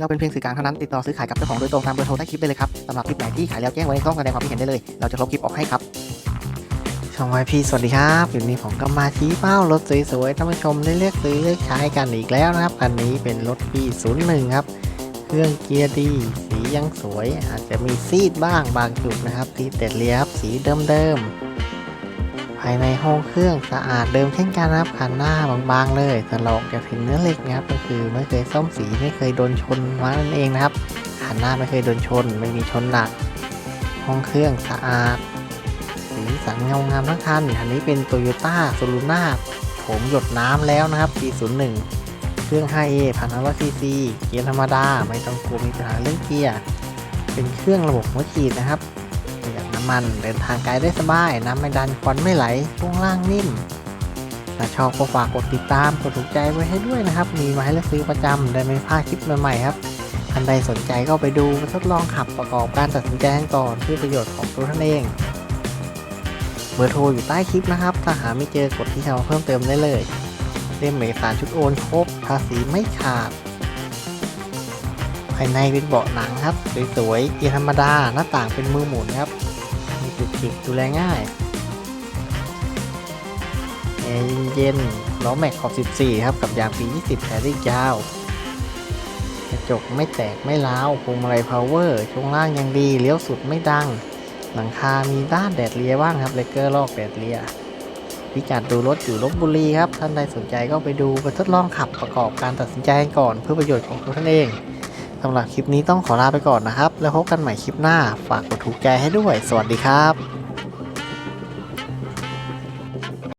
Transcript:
เราเป็นเพียงสื่อกลางเท่านั้นติดต่อซื้อขายกับเจ้าของโดยตรงตามเบอร์โทรใต้คลิปได้เลยครับสำหรับคลิปไหนที่ขายแล้วแจ้งไว้ในช่องแสดงความคิดเห็นได้เลย เราจะลบคลิปออกให้ครับช่องไวพีสวัสดีครับอยู่นี้ผมก็มาชี้เป้ารถสวยๆท่านผู้ชมได้เลือกซื้อเลือกใช้กันอีกแล้วนะครับคันนี้เป็นรถปี01ครับเครื่องเกียร์ดี สียังสวย อาจจะมีซีดบ้างบางจุดนะครับที่เต็ดเลียบสีเดิมๆ ภายในห้องเครื่องสะอาดเดิมเช่นกันนะครับคันหน้าบางๆเลยถลอกจะถึงเนื้อเหล็กนะครับก็คือไม่เคยซ่อมสีไม่เคยโดนชนมานั่นเองนะครับคันหน้าไม่เคยโดนชน ไม่มีชนหนัก ห้องเครื่องสะอาดสีสันเงางามทั้งคันคันนี้เป็น Toyota s o l u n a โถมหยดน้ำแล้วนะครับปี01เครื่อง 5A พันห้าร้อยซีซีเกียร์ธรรมดา ไม่ต้องกลัวมีปัญหาเรื่องเกียร์ เป็นเครื่องระบบหัวฉีดนะครับ น้ำมันเดินทางไกลได้สบาย น้ำไม่ดันควันไม่ไหลช่วงล่างนิ่มถ้าชอบก็ฝากกดติดตามกดถูกใจไว้ให้ด้วยนะครับ มีมาให้เลือกซื้อประจำได้ไม่พลาดคลิปใหม่ๆครับท่านใดสนใจก็ไปดูทดลองขับประกอบการตัดสินใจกันก่อนเพื่อประโยชน์ของตัวท่านเองเบอร์โทรอยู่ใต้คลิปนะครับ ถ้าหาไม่เจอกดที่แถวเพิ่มเติมได้เลยเล่มเอกสารชุดโอนครบภาษีไม่ขาด ภายในเป็นเบาะหนังครับสวยๆเกียร์ธรรมดาหน้าต่างเป็นมือหมุนครับ จุดจิกดูแลง่ายแอร์เย็นๆล้อแม็กขอบ 14 ครับ กับยางปี 20แผริกยาว กระจกไม่แตกไม่ร้าวพวงมาลัยพาวเวอร์ช่วงล่างยังดี เลี้ยวสุดไม่ดัง หลังคามีด้านแดดเลียบ้างครับเลเกอร์ลอกแดดเลียพิกัดดูรถอยู่ลบบุรีครับ ท่านใดสนใจก็ไปดูไปทดลองขับประกอบการตัดสินใจก่อนเพื่อประโยชน์ของตัวท่านเอง สำหรับคลิปนี้ต้องขอลาไปก่อนนะครับ แล้วพบกันใหม่คลิปหน้า ฝากกดถูกใจให้ด้วย สวัสดีครับ